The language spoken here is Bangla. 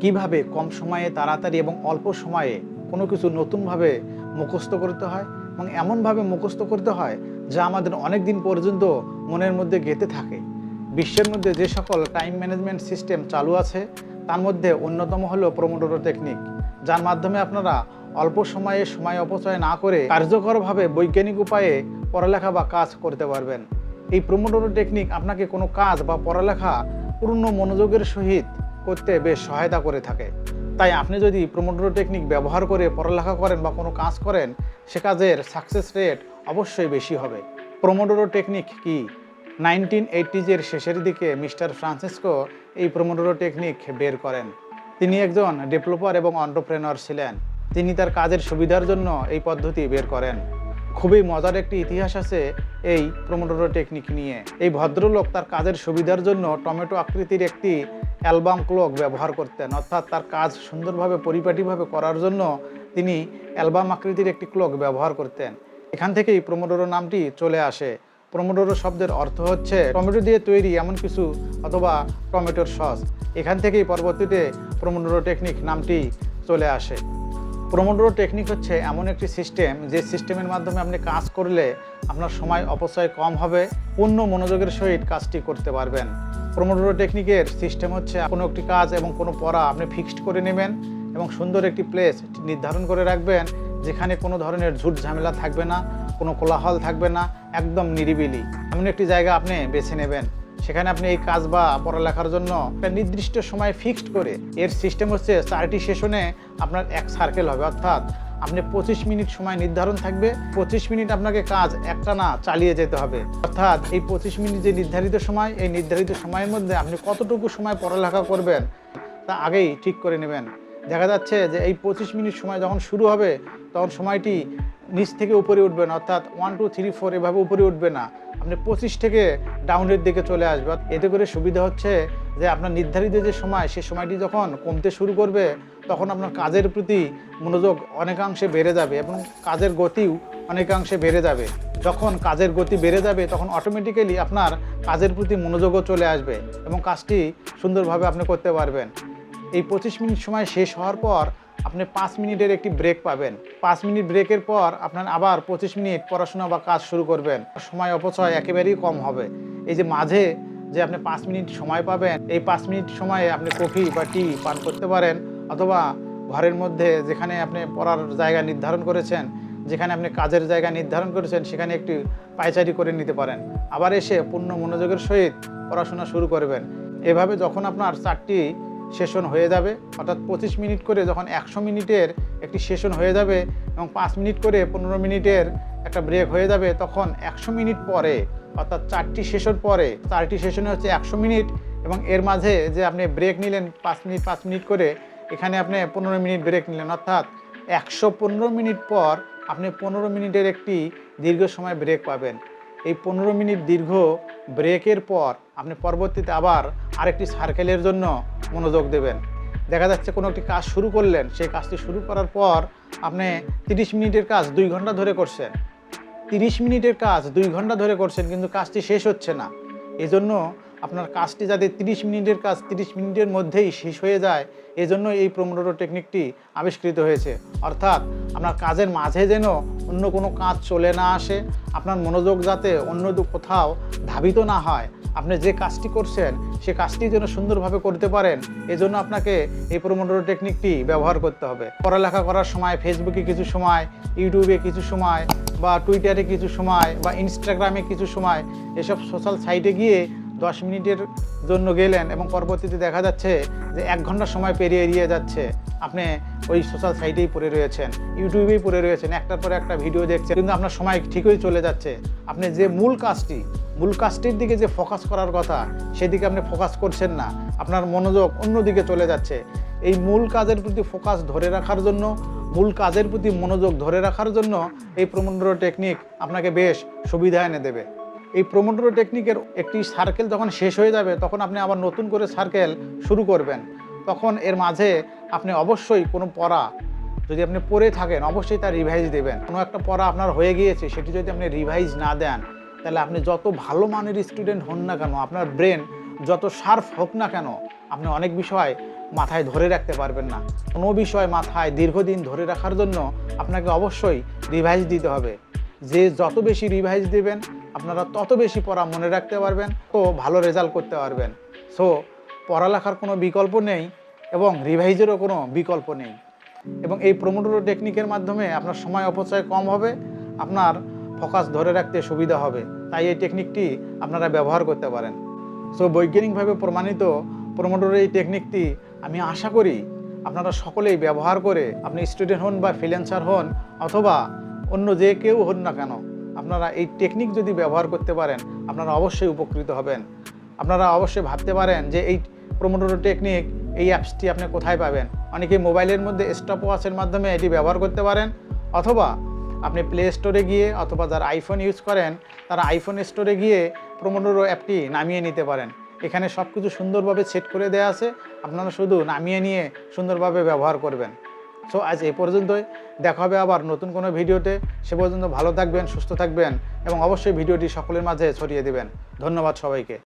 কীভাবে কম সময়ে, তাড়াতাড়ি এবং অল্প সময়ে কোনো কিছু নতুনভাবে মুখস্থ করতে হয় এবং এমনভাবে মুখস্থ করতে হয় যা আমাদের অনেক দিন পর্যন্ত মনের মধ্যে গেঁথে থাকে। বিশ্বের মধ্যে যে সকল টাইম ম্যানেজমেন্ট সিস্টেম চালু আছে, তার মধ্যে অন্যতম হলো প্রমোডোরো টেকনিক যার মাধ্যমে আপনারা অল্প সময়ে, সময় অপচয় না করে কার্যকরভাবে বৈজ্ঞানিক উপায়ে পড়ালেখা বা কাজ করতে পারবেন। এই প্রমোডোরো টেকনিক আপনাকে কোনো কাজ বা পড়ালেখা পূর্ণ মনোযোগের সহিত করতে বেশ সহায়তা করে থাকে। তাই আপনি যদি প্রমোডোরো টেকনিক ব্যবহার করে পড়ালেখা করেন বা কোনো কাজ করেন, সে কাজের সাকসেস রেট অবশ্যই বেশি হবে। প্রমোডোরো টেকনিক কি? নাইনটিন এইটিজের শেষের দিকে মিস্টার ফ্রান্সিসকো এই প্রমোডোরো টেকনিক বের করেন। তিনি একজন ডেভেলপার এবং অন্টারপ্রেনর ছিলেন। তিনি তার কাজের সুবিধার জন্য এই পদ্ধতি বের করেন। খুবই মজার একটি ইতিহাস আছে এই প্রমোডোরো টেকনিক নিয়ে। এই ভদ্রলোক তার কাজের সুবিধার জন্য টমেটো আকৃতির একটি অ্যালবাম ক্লক ব্যবহার করতেন, অর্থাৎ তার কাজ সুন্দরভাবে, পরিপাটিভাবে করার জন্য তিনি অ্যালবাম আকৃতির একটি ক্লক ব্যবহার করতেন। এখান থেকেই প্রমোডোরো নামটি চলে আসে। প্রমোডোরো শব্দের অর্থ হচ্ছে টমেটো দিয়ে তৈরি এমন কিছু অথবা টমেটোর সস। এখান থেকেই পরবর্তীতে প্রমোডোরো টেকনিক নামটি চলে আসে। প্রমোডোরো টেকনিক হচ্ছে এমন একটি সিস্টেম যে সিস্টেমের মাধ্যমে আপনি কাজ করলে আপনার সময় অপচয় কম হবে, পূর্ণ মনোযোগের সহিত কাজটি করতে পারবেন। প্রমোডোরো টেকনিকের সিস্টেম হচ্ছে কোনো একটি কাজ এবং কোনো পড়া আপনি ফিক্সড করে নেবেন এবং সুন্দর একটি প্লেস নির্ধারণ করে রাখবেন, যেখানে কোনো ধরনের ঝুট ঝামেলা থাকবে না, কোনো কোলাহল থাকবে না, একদম নিরিবিলি। এমন একটি জায়গা আপনি বেছে নেবেন। সেখানে আপনি এই কাজ বা পড়ালেখার জন্য একটা নির্দিষ্ট সময় ফিক্সড করে এর সিস্টেম হচ্ছে চারটি সেশনে আপনার এক সার্কেল হবে। অর্থাৎ আপনি পঁচিশ মিনিট সময় নির্ধারণ থাকবে, পঁচিশ মিনিট আপনাকে কাজ একটা না চালিয়ে যেতে হবে। অর্থাৎ এই পঁচিশ মিনিট যে নির্ধারিত সময়, এই নির্ধারিত সময়ের মধ্যে আপনি কতটুকু সময় পড়ালেখা করবেন তা আগেই ঠিক করে নেবেন। দেখা যাচ্ছে যে এই পঁচিশ মিনিট সময় যখন শুরু হবে, তখন সময়টি নিচ থেকে উপরে উঠবে না, অর্থাৎ ওয়ান টু থ্রি ফোর এভাবে উপরে উঠবে না। আপনি পঁচিশ থেকে ডাউনের দিকে চলে আসবে। এতে করে সুবিধা হচ্ছে যে আপনার নির্ধারিত যে সময়, সে সময়টি যখন কমতে শুরু করবে, তখন আপনার কাজের প্রতি মনোযোগ অনেকাংশে বেড়ে যাবে এবং কাজের গতিও অনেকাংশে বেড়ে যাবে। যখন কাজের গতি বেড়ে যাবে, তখন অটোমেটিক্যালি আপনার কাজের প্রতি মনোযোগও চলে আসবে এবং কাজটি সুন্দরভাবে আপনি করতে পারবেন। এই পঁচিশ মিনিট সময় শেষ হওয়ার পর আপনি পাঁচ মিনিটের একটি ব্রেক পাবেন। পাঁচ মিনিট ব্রেকের পর আপনার আবার পঁচিশ মিনিট পড়াশোনা বা কাজ শুরু করবেন। সময় অপচয় একেবারেই কম হবে। এই যে মাঝে যে আপনি পাঁচ মিনিট সময় পাবেন, এই পাঁচ মিনিট সময়ে আপনি কফি বা টি পান করতে পারেন অথবা ঘরের মধ্যে যেখানে আপনি পড়ার জায়গা নির্ধারণ করেছেন, যেখানে আপনি কাজের জায়গা নির্ধারণ করেছেন, সেখানে একটি পায়চারি করে নিতে পারেন। আবার এসে পূর্ণ মনোযোগের সহিত পড়াশোনা শুরু করবেন। এভাবে যখন আপনার চারটি সেশন হয়ে যাবে। অর্থাৎ পঁচিশ মিনিট করে যখন একশো মিনিটের একটি সেশন হয়ে যাবে এবং পাঁচ মিনিট করে পনেরো মিনিটের একটা ব্রেক হয়ে যাবে, তখন একশো মিনিট পরে, অর্থাৎ চারটি সেশন পরে, চারটি সেশনে হচ্ছে একশো মিনিট এবং এর মাঝে যে আপনি ব্রেক নিলেন পাঁচ মিনিট পাঁচ মিনিট করে, এখানে আপনি পনেরো মিনিট ব্রেক নিলেন। অর্থাৎ একশো পনেরো মিনিট পর আপনি পনেরো মিনিটের একটি দীর্ঘ সময় ব্রেক পাবেন। এই পনেরো মিনিট দীর্ঘ ব্রেকের পর আপনি পরবর্তীতে আবার আরেকটি সার্কেলের জন্য মনোযোগ দেবেন। দেখা যাচ্ছে কোনো একটি কাজ শুরু করলেন, সেই কাজটি শুরু করার পর আপনি তিরিশ মিনিটের কাজ দুই ঘণ্টা ধরে করছেন। তিরিশ মিনিটের কাজ দুই ঘণ্টা ধরে করছেন, কিন্তু কাজটি শেষ হচ্ছে না। এজন্য আপনার কাজটি যাতে তিরিশ মিনিটের কাজ তিরিশ মিনিটের মধ্যেই শেষ হয়ে যায়, এজন্য এই প্রমোডোরো টেকনিকটি আবিষ্কৃত হয়েছে। অর্থাৎ আপনার কাজের মাঝে যেন অন্য কোনো কাজ চলে না আসে, আপনার মনোযোগ যাতে অন্য কোথাও ধাবিত না হয়, আপনি যে কাজটি করছেন, সে কাজটি যেন সুন্দরভাবে করতে পারেন, এজন্য আপনাকে এই প্রমোডোরো টেকনিকটি ব্যবহার করতে হবে। পড়ালেখা করার সময় ফেসবুকে কিছু সময় ইউটিউবে কিছু সময়, বা টুইটারে কিছু সময়, বা ইনস্টাগ্রামে কিছু সময়, এসব সোশ্যাল সাইটে গিয়ে দশ মিনিটের জন্য গেলেন এবং পরবর্তীতে দেখা যাচ্ছে যে এক ঘণ্টা সময় পেরিয়ে এড়িয়ে যাচ্ছে। আপনি ওই সোশ্যাল সাইটেই পড়ে রয়েছেন ইউটিউবেই পড়ে রয়েছেন, একটার পর একটা ভিডিও দেখছেন, কিন্তু আপনার সময় ঠিকই চলে যাচ্ছে। আপনি যে মূল কাজটি, মূল কাজটির দিকে যে ফোকাস করার কথা, সেদিকে আপনি ফোকাস করছেন না। আপনার মনোযোগ অন্যদিকে চলে যাচ্ছে। এই মূল কাজের প্রতি ফোকাস ধরে রাখার জন্য, মূল কাজের প্রতি মনোযোগ ধরে রাখার জন্য এই প্রমোডোরো টেকনিক আপনাকে বেশ সুবিধা এনে দেবে। এই প্রমোডোরো টেকনিকের একটি সার্কেল যখন শেষ হয়ে যাবে, তখন আপনি আবার নতুন করে সার্কেল শুরু করবেন। তখন এর মাঝে আপনি অবশ্যই কোনো পড়া যদি আপনি পড়ে থাকেন, অবশ্যই তার রিভাইজ দেবেন। কোনো একটা পড়া আপনার হয়ে গিয়েছে, সেটি যদি আপনি রিভাইজ না দেন, তাহলে আপনি যত ভালো মানের স্টুডেন্ট হন না কেন, আপনার ব্রেন যত শার্প হোক না কেন, আপনি অনেক বিষয় মাথায় ধরে রাখতে পারবেন না। কোনো বিষয় মাথায় দীর্ঘদিন ধরে রাখার জন্য আপনাকে অবশ্যই রিভাইজ দিতে হবে। যে যত বেশি রিভাইজ দিবেন আপনারা তত বেশি পড়া মনে রাখতে পারবেন ও ভালো রেজাল্ট করতে পারবেন। সো পড়ালেখার কোনো বিকল্প নেই এবং রিভাইজেরও কোনো বিকল্প নেই। এবং এই প্রমোটর টেকনিকের মাধ্যমে আপনার সময় অপচয় কম হবে, আপনার ফোকাস ধরে রাখতে সুবিধা হবে। তাই এই টেকনিকটি আপনারা ব্যবহার করতে পারেন। সো বৈজ্ঞানিকভাবে প্রমাণিত প্রমোটর এই টেকনিকটি আমি আশা করি আপনারা সকলেই ব্যবহার করে আপনি স্টুডেন্ট হন বা ফ্রিল্যান্সার হন অথবা অন্য যে কেউ হন না কেন আপনারা এই টেকনিক যদি ব্যবহার করতে পারেন, আপনারা অবশ্যই উপকৃত হবেন। আপনারা অবশ্যই ভাবতে পারেন যে এই প্রমোটর টেকনিক এই অ্যাপসটি আপনি কোথায় পাবেন? অনেকে মোবাইলের মধ্যে স্টপ ওয়াচের মাধ্যমে এটি ব্যবহার করতে পারেন, অথবা আপনি প্লে স্টোরে গিয়ে অথবা যারা আইফোন ইউজ করেন, তারা আইফোন স্টোরে গিয়ে প্রমোডোরো অ্যাপটি নামিয়ে নিতে পারেন। এখানে সব কিছু সুন্দরভাবে সেট করে দেওয়া আছে। আপনারা শুধু নামিয়ে নিয়ে সুন্দরভাবে ব্যবহার করবেন। সো আজ এই পর্যন্তই। দেখা হবে আবার নতুন কোনো ভিডিওতে। সে পর্যন্ত ভালো থাকবেন, সুস্থ থাকবেন এবং অবশ্যই ভিডিওটি সকলের মাঝে ছড়িয়ে দেবেন। ধন্যবাদ সবাইকে।